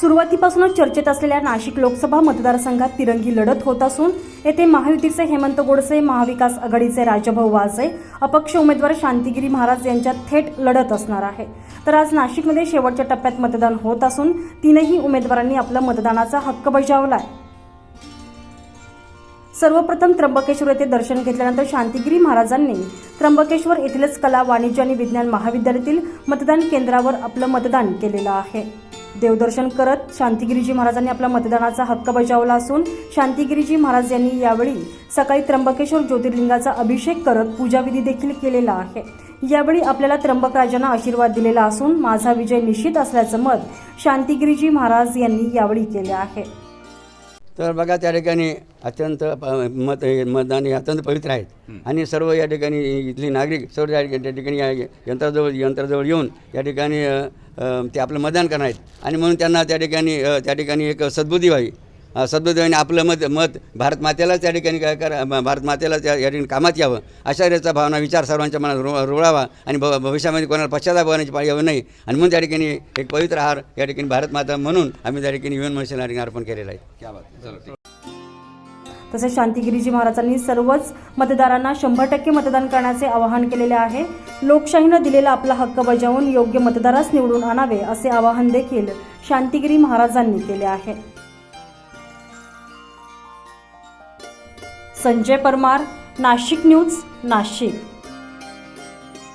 सुरुवातीपासूनच चर्चेत असलेल्या नाशिक लोकसभा मतदारसंघात तिरंगी लढत होत असून येथे महायुतीचे हेमंत गोडसे महाविकास आघाडीचे राजभाऊ वाजे अपक्ष उमेदवार शांतिगिरी महाराज यांच्यात थेट लढत असणार आहे. तर आज नाशिकमध्ये शेवटच्या टप्प्यात मतदान होत असून तीनही उमेदवारांनी आपला मतदानाचा हक्क बजावलाय. सर्वप्रथम त्र्यंबकेश्वर येथे दर्शन घेतल्यानंतर शांतिगिरी महाराजांनी त्र्यंबकेश्वर येथीलच कला वाणिज्य आणि विज्ञान महाविद्यालयातील मतदान केंद्रावर आपलं मतदान केलेलं आहे. देवदर्शन करत शांतिगिरीजी महाराजांनी आपला मतदानाचा हक्क बजावला असून शांतिगिरीजी महाराज यांनी यावेळी सकाळी त्र्यंबकेश्वर ज्योतिर्लिंगाचा अभिषेक करत पूजाविधी देखील केलेला आहे. यावेळी आपल्याला त्र्यंबक राजांना आशीर्वाद दिलेला असून माझा विजय निश्चित असल्याचं मत शांतिगिरीजी महाराज यांनी यावेळी केले आहे. तर बघा त्या ठिकाणी अत्यंत प- मत मतदान हे अत्यंत पवित्र आहेत आणि सर्व या ठिकाणी इथली नागरिक सर्व त्या ठिकाणी- या यंत्राजवळ यंत्राजवळ येऊन त्या ठिकाणी ते आपलं मतदान करणार आहेत. आणि म्हणून त्यांना त्या ठिकाणी त्या ठिकाणी एक सद्बुद्धी व्हावी. सद्बुद्धी व्हावी आणि आपलं मत मत भारत मातेला त्या ठिकाणी काय करा भारत मातेला त्या या ठिकाणी कामात यावं. अशा याचा भावना विचार सर्वांच्या मनात रो रुळावा आणि भ भविष्यामध्ये कोणाला पश्चाताप होण्याची पाळी यावं नाही. आणि म्हणून त्या ठिकाणी एक पवित्र आहार या ठिकाणी भारत माता म्हणून आम्ही त्या ठिकाणी युवन मनुष्याला या ठिकाणी अर्पण केलेलं आहे. तसेच शांतिगिरीजी महाराजांनी सर्वच मतदारांना शंभर टक्के मतदान करण्याचे आवाहन केलेले आहे. लोकशाहीनं दिलेला आपला हक्क बजावून योग्य मतदारास निवडून आणावे असे आवाहन देखील शांतिगिरी महाराजांनी केले आहे. संजय परमार नाशिक न्यूज नाशिक.